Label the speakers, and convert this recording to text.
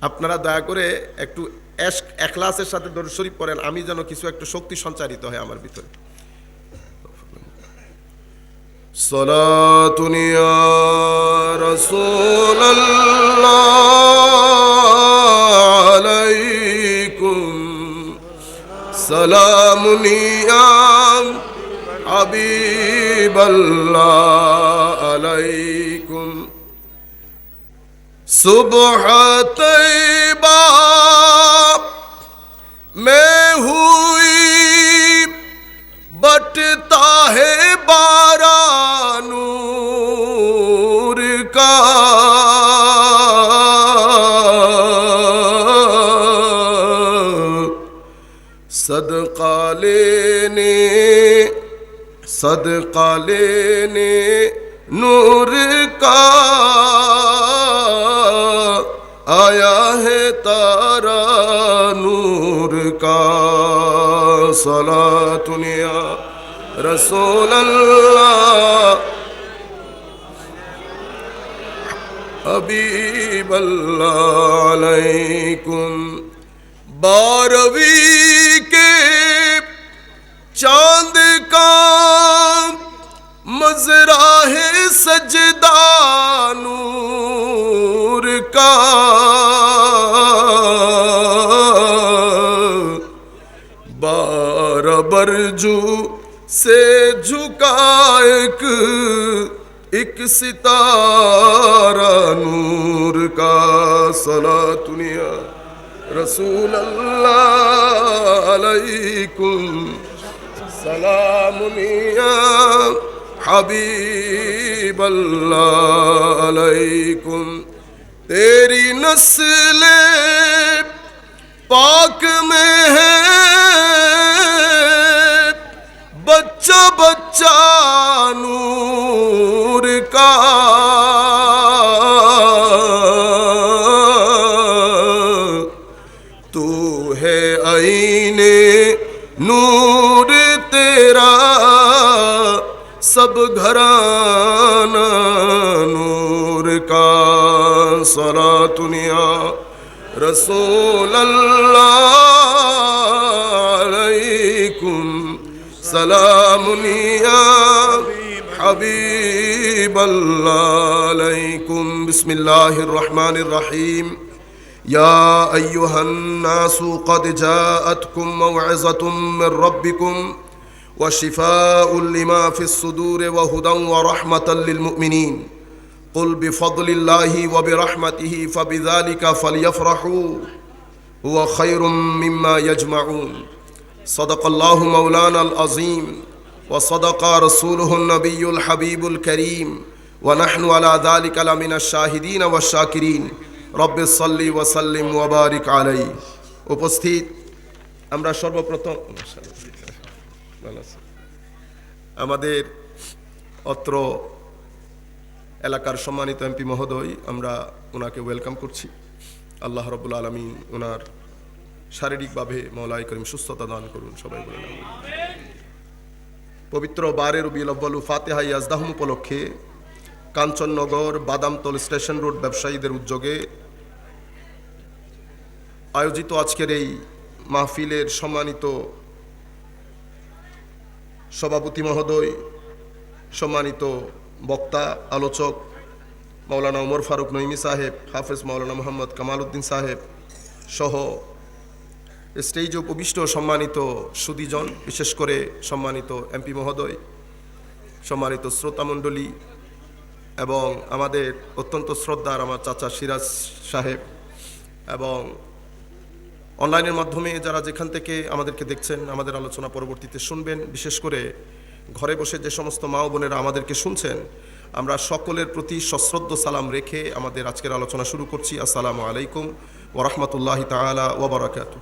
Speaker 1: আপনারা দয়া করে একটু এশ- এখলাসের সাথে দরুদ শরীফ পড়েন আমি যেন কিছু একটু শক্তি সঞ্চারিত হয় আমার ভিতরে صلاة يا رسول الله عليكم سلام يا حبيب الله عليكم صبح طیبہ میں ہوئی بٹتا ہے بارہ نور کا صدقہ لینے صدقہ لینے نور کا आया है तारा नूर का सला तुनिया रसोल अभी बल्लाकुम बारहवीं के चाँद का मजरा है सजद का बारबर जू से झुका एक एक सितारा नूर का सला दुनिया रसूल अलैकुम सलामुनिया हबीब अल्लाह अलैकुम तेरी नस्ल पाक में है। बच्चा बच्चा नूर का। तू है आईने नूर तेरा। सब घराना صلاة يا رسول الله عليكم سلام يا حبيب الله عليكم بسم الله الرحمن الرحيم يا أيها الناس قد جاءتكم موعظة من ربكم وشفاء لما في الصدور وهدى ورحمة للمؤمنين قل بفضل الله وبرحمته فبذلك فليفرحوا هو خير مما يجمعون صدق الله مولانا العظيم وصدق رسوله النبي الحبيب الكريم ونحن على ذلك لمن الشاهدين والشاكرين রব্বে সাল্লি ওয়াসাল্লিম ওয়াবারিক আলাই উপস্থিত আমরা সর্বপ্রথম ভালো আছি। আমাদের অত্র এলাকার সম্মানিত এমপি মহোদয়, আমরা ওনাকে ওয়েলকাম করছি। আল্লাহ রবুল আলমিন ওনার শারীরিকভাবে মৌলাই করিম সুস্থতা দান করুন, সবাই বলে পবিত্র বারের বিল আব্বালু ফাতেহা ইয়াজদাহম উপলক্ষে কাঞ্চননগর বাদামতল স্টেশন রোড ব্যবসায়ীদের উদ্যোগে আয়োজিত আজকের এই মাহফিলের সম্মানিত সভাপতি মহোদয়, সম্মানিত বক্তা, আলোচক, মাওলানা ওমর ফারুক নইমি সাহেব, হাফেজ মাওলানা মোহাম্মদ কামাল উদ্দিন সাহেব সহ স্টেজে উপবিষ্ট সম্মানিত সুদীজন, বিশেষ করে সম্মানিত এমপি মহোদয়, সম্মানিত শ্রোতামণ্ডলী এবং আমাদের অত্যন্ত শ্রদ্ধার আমার চাচা সিরাজ সাহেব এবং অনলাইনের মাধ্যমে যারা যেখান থেকে আমাদেরকে দেখছেন, আমাদের আলোচনা পরবর্তীতে শুনবেন। বিশেষ করে ঘরে বসে যে সমস্ত মা বোনেরা আমাদেরকে শুনছেন, আমরা সকলের প্রতি সশ্রদ্ধ সালাম রেখে আমাদের আজকের আলোচনা শুরু করছি। আসসালামু আলাইকুম ওরহমতুল্লাহ তালা ওবরাকাতু